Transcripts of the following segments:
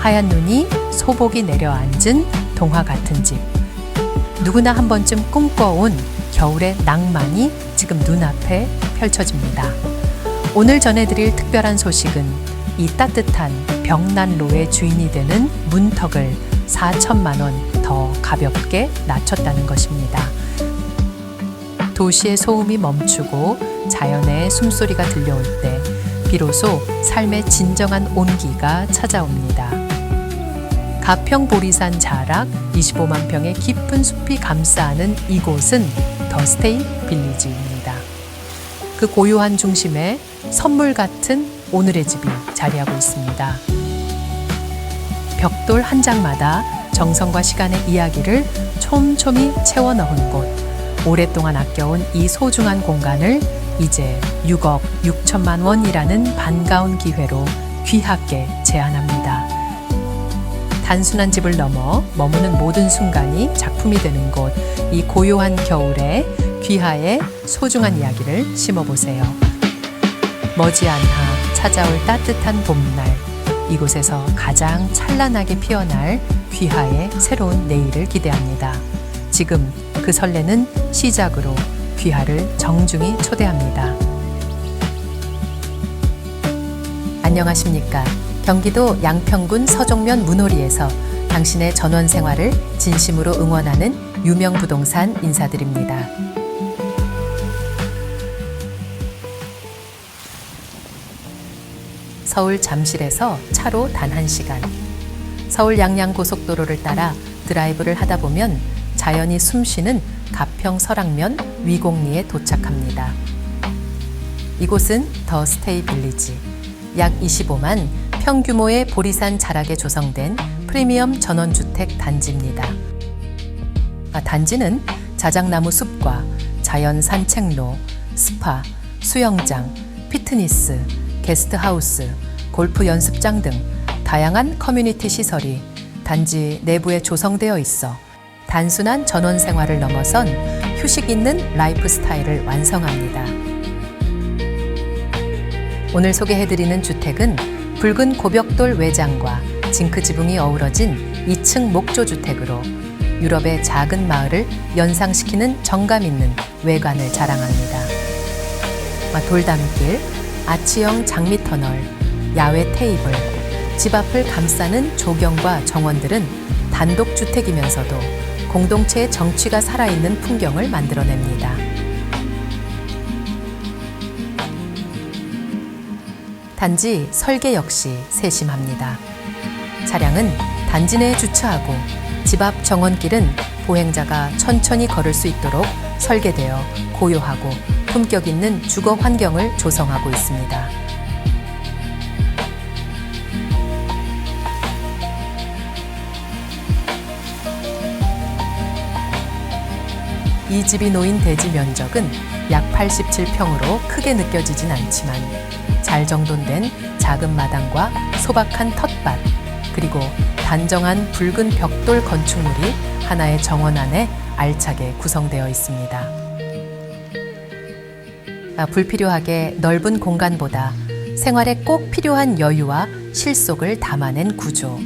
하얀 눈이 소복이 내려앉은 동화 같은 집. 누구나 한 번쯤 꿈꿔온 겨울의 낭만이 지금 눈앞에 펼쳐집니다. 오늘 전해드릴 특별한 소식은 이 따뜻한 벽난로의 주인이 되는 문턱을 4천만 원 더 가볍게 낮췄다는 것입니다. 도시의 소음이 멈추고 자연의 숨소리가 들려올 때 비로소 삶의 진정한 온기가 찾아옵니다. 가평 보리산 자락 25만 평의 깊은 숲이 감싸는 이곳은 더 스테이 빌리지입니다. 그 고요한 중심에 선물 같은 오늘의 집이 자리하고 있습니다. 벽돌 한 장마다 정성과 시간의 이야기를 촘촘히 채워 넣은 곳. 오랫동안 아껴온 이 소중한 공간을 이제 6억 6천만 원이라는 반가운 기회로 귀하게 제안합니다. 단순한 집을 넘어 머무는 모든 순간이 작품이 되는 곳, 이 고요한 겨울에 귀하의 소중한 이야기를 심어보세요. 머지않아 찾아올 따뜻한 봄날, 이곳에서 가장 찬란하게 피어날 귀하의 새로운 내일을 기대합니다. 지금 그 설레는 시작으로 귀하를 정중히 초대합니다. 안녕하십니까. 경기도 양평군 서종면 문호리에서 당신의 전원 생활을 진심으로 응원하는 유명 부동산 인사드립니다. 서울 잠실에서 차로 단 1시간. 서울 양양 고속도로를 따라 드라이브를 하다 보면 자연이 숨쉬는 가평 설악면 위곡리에 도착합니다. 이곳은 더 스테이 빌리지. 약 25만 평 규모의 보리산 자락에 조성된 프리미엄 전원주택 단지입니다. 아, 단지는 자작나무 숲과 자연 산책로, 스파, 수영장, 피트니스, 게스트하우스, 골프 연습장 등 다양한 커뮤니티 시설이 단지 내부에 조성되어 있어 단순한 전원 생활을 넘어선 휴식 있는 라이프 스타일을 완성합니다. 오늘 소개해드리는 주택은 붉은 고벽돌 외장과 징크 지붕이 어우러진 2층 목조 주택으로 유럽의 작은 마을을 연상시키는 정감 있는 외관을 자랑합니다. 아, 돌담길, 아치형 장미 터널, 야외 테이블, 집 앞을 감싸는 조경과 정원들은 단독 주택이면서도 공동체의 정취가 살아있는 풍경을 만들어냅니다. 단지 설계 역시 세심합니다. 차량은 단지 내에 주차하고 집 앞 정원길은 보행자가 천천히 걸을 수 있도록 설계되어 고요하고 품격 있는 주거 환경을 조성하고 있습니다. 이 집이 놓인 대지 면적은 약 87평으로 크게 느껴지진 않지만 잘 정돈된 작은 마당과 소박한 텃밭, 그리고 단정한 붉은 벽돌 건축물이 하나의 정원 안에 알차게 구성되어 있습니다. 아, 불필요하게 넓은 공간보다 생활에 꼭 필요한 여유와 실속을 담아낸 구조.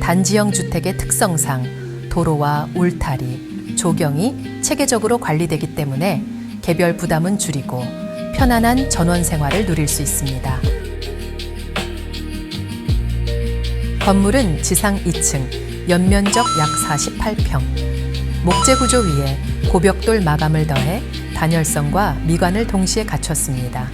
단지형 주택의 특성상 도로와 울타리, 조경이 체계적으로 관리되기 때문에 개별 부담은 줄이고 편안한 전원 생활을 누릴 수 있습니다. 건물은 지상 2층, 연면적 약 48평. 목재 구조 위에 고벽돌 마감을 더해 단열성과 미관을 동시에 갖췄습니다.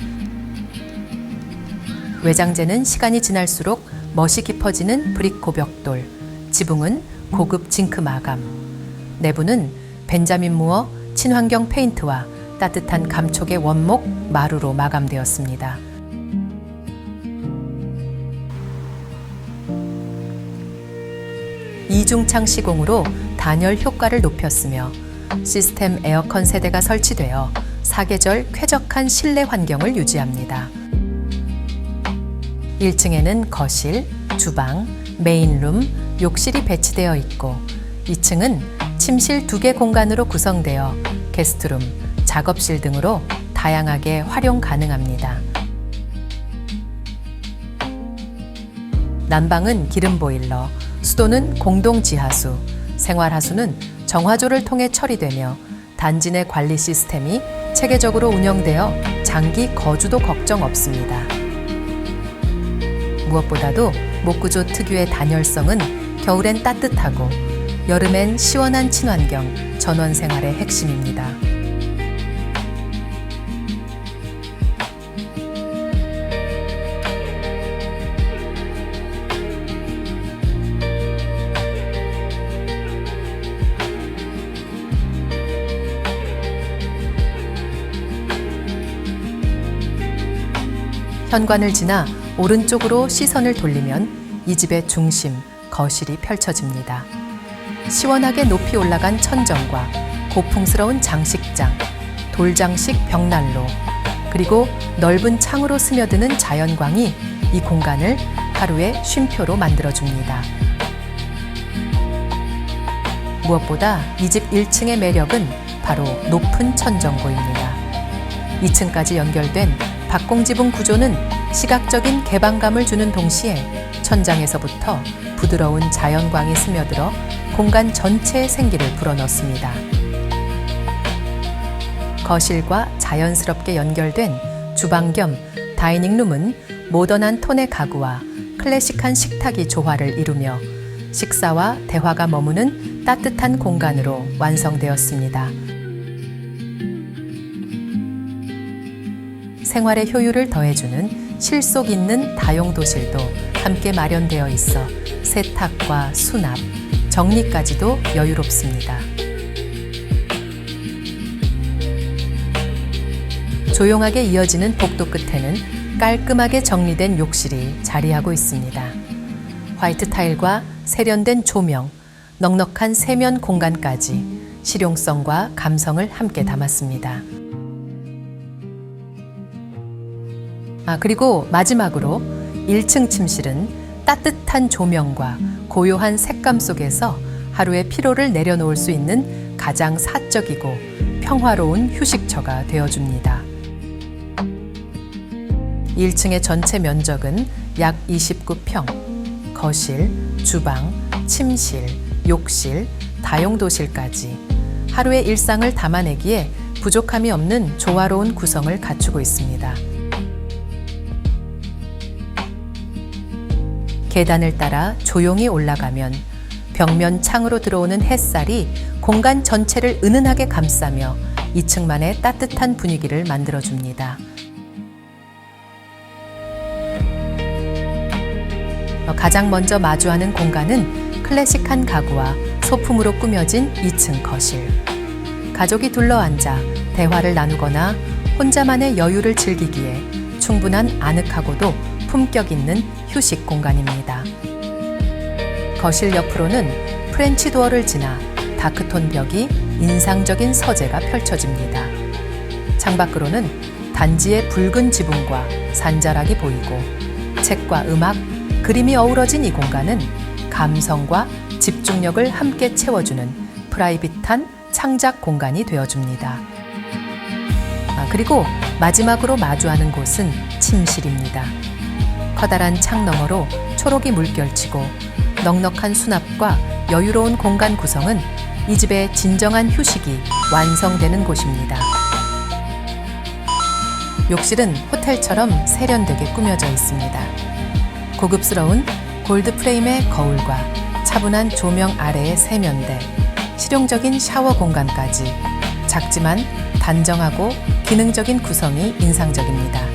외장재는 시간이 지날수록 멋이 깊어지는 브릭 고벽돌, 지붕은 고급 징크 마감, 내부는 벤자민 무어 친환경 페인트와 따뜻한 감촉의 원목 마루로 마감되었습니다. 이중창 시공으로 단열 효과를 높였으며 시스템 에어컨 세대가 설치되어 사계절 쾌적한 실내 환경을 유지합니다. 1층에는 거실, 주방, 메인룸, 욕실이 배치되어 있고 2층은 침실 두 개 공간으로 구성되어 게스트룸, 작업실 등으로 다양하게 활용 가능합니다. 난방은 기름 보일러, 수도는 공동 지하수, 생활하수는 정화조를 통해 처리되며 단지 내 관리 시스템이 체계적으로 운영되어 장기 거주도 걱정 없습니다. 무엇보다도 목구조 특유의 단열성은 겨울엔 따뜻하고 여름엔 시원한 친환경 전원 생활의 핵심입니다. 현관을 지나 오른쪽으로 시선을 돌리면 이 집의 중심, 거실이 펼쳐집니다. 시원하게 높이 올라간 천정과 고풍스러운 장식장, 돌장식 벽난로, 그리고 넓은 창으로 스며드는 자연광이 이 공간을 하루의 쉼표로 만들어줍니다. 무엇보다 이 집 1층의 매력은 바로 높은 천정고입니다. 2층까지 연결된 박공지붕 구조는 시각적인 개방감을 주는 동시에 천장에서부터 부드러운 자연광이 스며들어 공간 전체에 생기를 불어넣습니다. 거실과 자연스럽게 연결된 주방 겸 다이닝룸은 모던한 톤의 가구와 클래식한 식탁이 조화를 이루며 식사와 대화가 머무는 따뜻한 공간으로 완성되었습니다. 생활의 효율을 더해주는 실속 있는 다용도실도 함께 마련되어 있어 세탁과 수납, 정리까지도 여유롭습니다. 조용하게 이어지는 복도 끝에는 깔끔하게 정리된 욕실이 자리하고 있습니다. 화이트 타일과 세련된 조명, 넉넉한 세면 공간까지 실용성과 감성을 함께 담았습니다. 아, 그리고 마지막으로 1층 침실은 따뜻한 조명과 고요한 색감 속에서 하루의 피로를 내려놓을 수 있는 가장 사적이고 평화로운 휴식처가 되어줍니다. 1층의 전체 면적은 약 29평, 거실, 주방, 침실, 욕실, 다용도실까지 하루의 일상을 담아내기에 부족함이 없는 조화로운 구성을 갖추고 있습니다. 계단을 따라 조용히 올라가면 벽면 창으로 들어오는 햇살이 공간 전체를 은은하게 감싸며 2층만의 따뜻한 분위기를 만들어줍니다. 가장 먼저 마주하는 공간은 클래식한 가구와 소품으로 꾸며진 2층 거실. 가족이 둘러앉아 대화를 나누거나 혼자만의 여유를 즐기기에 충분한 아늑하고도 품격 있는 휴식 공간입니다. 거실 옆으로는 프렌치 도어를 지나 다크톤 벽이 인상적인 서재가 펼쳐집니다. 창밖으로는 단지의 붉은 지붕과 산자락이 보이고 책과 음악, 그림이 어우러진 이 공간은 감성과 집중력을 함께 채워주는 프라이빗한 창작 공간이 되어줍니다. 아, 그리고 마지막으로 마주하는 곳은 침실입니다. 커다란 창 너머로 초록이 물결치고 넉넉한 수납과 여유로운 공간 구성은 이 집의 진정한 휴식이 완성되는 곳입니다. 욕실은 호텔처럼 세련되게 꾸며져 있습니다. 고급스러운 골드 프레임의 거울과 차분한 조명 아래의 세면대, 실용적인 샤워 공간까지 작지만 단정하고 기능적인 구성이 인상적입니다.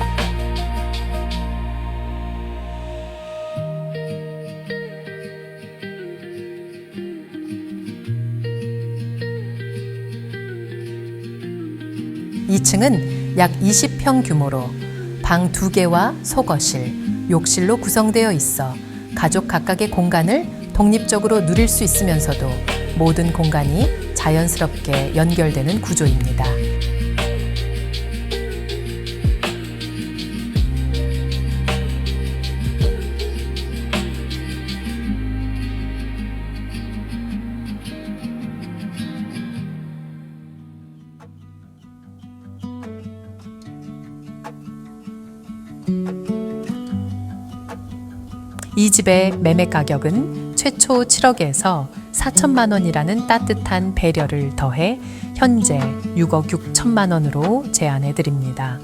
이층은 약 20평 규모로 방 2개와 속거실, 욕실로 구성되어 있어 가족 각각의 공간을 독립적으로 누릴 수 있으면서도 모든 공간이 자연스럽게 연결되는 구조입니다. 이 집의 매매 가격은 최초 7억에서 4천만 원이라는 따뜻한 배려를 더해 현재 6억 6천만 원으로 제안해 드립니다.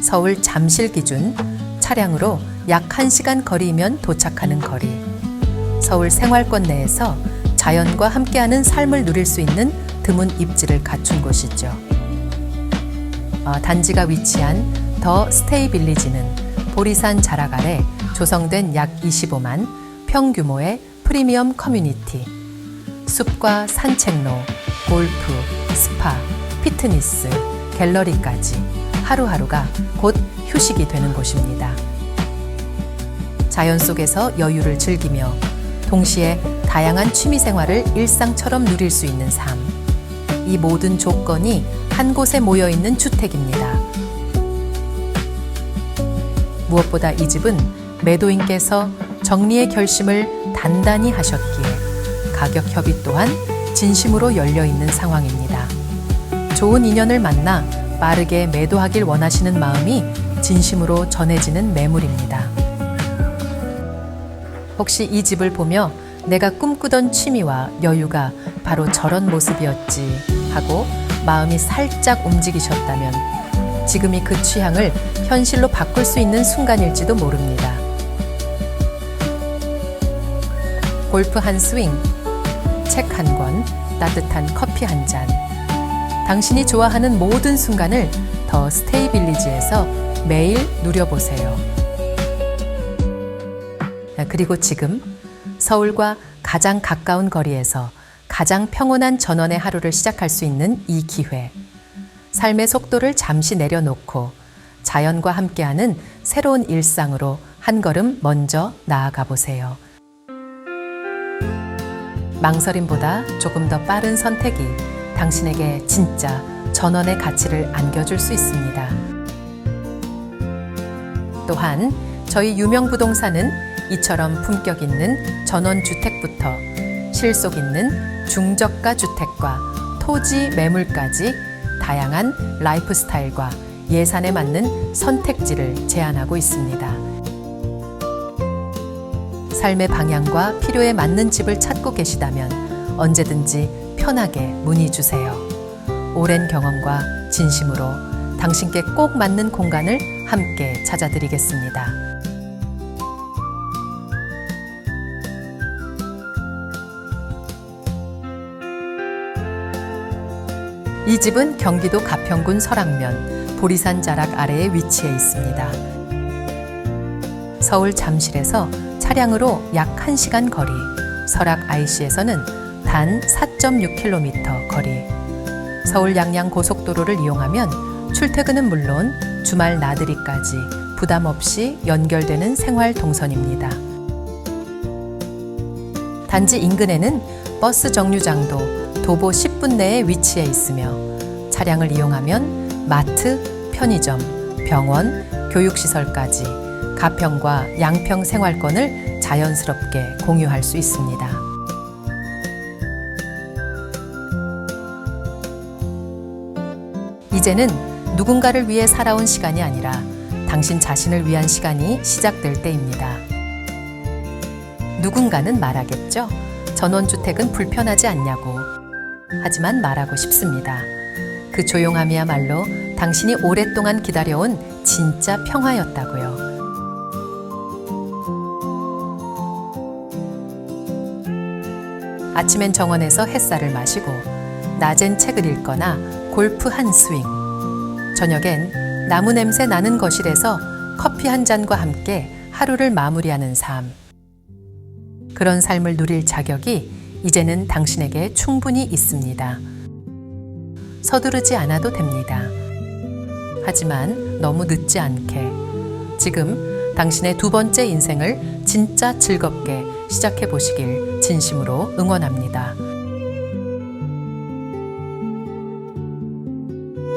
서울 잠실 기준 차량으로 약 1시간 거리이면 도착하는 거리. 서울 생활권 내에서 자연과 함께하는 삶을 누릴 수 있는 드문 입지를 갖춘 곳이죠. 어, 단지가 위치한 더 스테이 빌리지는 보리산 자락 아래 조성된 약 25만 평규모의 프리미엄 커뮤니티. 숲과 산책로, 골프, 스파, 피트니스, 갤러리까지 하루하루가 곧 휴식이 되는 곳입니다. 자연 속에서 여유를 즐기며 동시에 다양한 취미 생활을 일상처럼 누릴 수 있는 삶. 이 모든 조건이 한 곳에 모여 있는 주택입니다. 무엇보다 이 집은 매도인께서 정리의 결심을 단단히 하셨기에 가격 협의 또한 진심으로 열려 있는 상황입니다. 좋은 인연을 만나 빠르게 매도하길 원하시는 마음이 진심으로 전해지는 매물입니다. 혹시 이 집을 보며 내가 꿈꾸던 취미와 여유가 바로 저런 모습이었지 하고 마음이 살짝 움직이셨다면 지금이 그 취향을 현실로 바꿀 수 있는 순간일지도 모릅니다. 골프 한 스윙, 책 한 권, 따뜻한 커피 한 잔. 당신이 좋아하는 모든 순간을 더 스테이 빌리지에서 매일 누려보세요. 그리고 지금 서울과 가장 가까운 거리에서 가장 평온한 전원의 하루를 시작할 수 있는 이 기회. 삶의 속도를 잠시 내려놓고 자연과 함께하는 새로운 일상으로 한 걸음 먼저 나아가 보세요. 망설임보다 조금 더 빠른 선택이 당신에게 진짜 전원의 가치를 안겨줄 수 있습니다. 또한 저희 유명 부동산은 이처럼 품격 있는 전원 주택부터 실속 있는 중저가 주택과 토지 매물까지 다양한 라이프 스타일과 예산에 맞는 선택지를 제안하고 있습니다. 삶의 방향과 필요에 맞는 집을 찾고 계시다면 언제든지 편하게 문의 주세요. 오랜 경험과 진심으로 당신께 꼭 맞는 공간을 함께 찾아드리겠습니다. 이 집은 경기도 가평군 설악면 보리산 자락 아래에 위치해 있습니다. 서울 잠실에서 차량으로 약 1시간 거리, 설악 IC에서는 단 4.6km 거리. 서울 양양 고속도로를 이용하면 출퇴근은 물론 주말 나들이까지 부담 없이 연결되는 생활 동선입니다. 단지 인근에는 버스 정류장도 도보 10분 내에 위치해 있으며 차량을 이용하면 마트, 편의점, 병원, 교육시설까지 가평과 양평 생활권을 자연스럽게 공유할 수 있습니다. 이제는 누군가를 위해 살아온 시간이 아니라 당신 자신을 위한 시간이 시작될 때입니다. 누군가는 말하겠죠. 전원주택은 불편하지 않냐고. 하지만 말하고 싶습니다. 그 조용함이야말로 당신이 오랫동안 기다려온 진짜 평화였다고요. 아침엔 정원에서 햇살을 마시고, 낮엔 책을 읽거나 골프 한 스윙. 저녁엔 나무 냄새 나는 거실에서 커피 한 잔과 함께 하루를 마무리하는 삶. 그런 삶을 누릴 자격이 이제는 당신에게 충분히 있습니다. 서두르지 않아도 됩니다. 하지만 너무 늦지 않게 지금 당신의 두 번째 인생을 진짜 즐겁게 시작해 보시길 진심으로 응원합니다.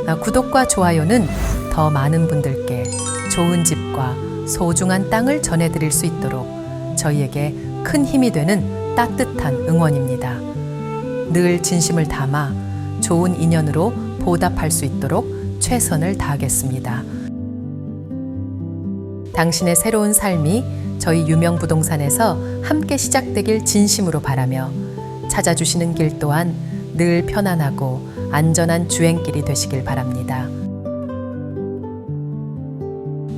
아, 구독과 좋아요는 더 많은 분들께 좋은 집과 소중한 땅을 전해드릴 수 있도록 저희에게 큰 힘이 되는 따뜻한 응원입니다. 늘 진심을 담아 좋은 인연으로 보답할 수 있도록 최선을 다하겠습니다. 당신의 새로운 삶이 저희 유명 부동산에서 함께 시작되길 진심으로 바라며 찾아주시는 길 또한 늘 편안하고 안전한 주행길이 되시길 바랍니다.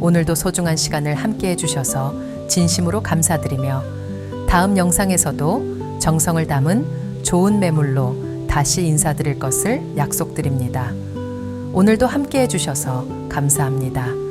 오늘도 소중한 시간을 함께 해주셔서 진심으로 감사드리며 다음 영상에서도 정성을 담은 좋은 매물로 다시 인사드릴 것을 약속드립니다. 오늘도 함께 해주셔서 감사합니다.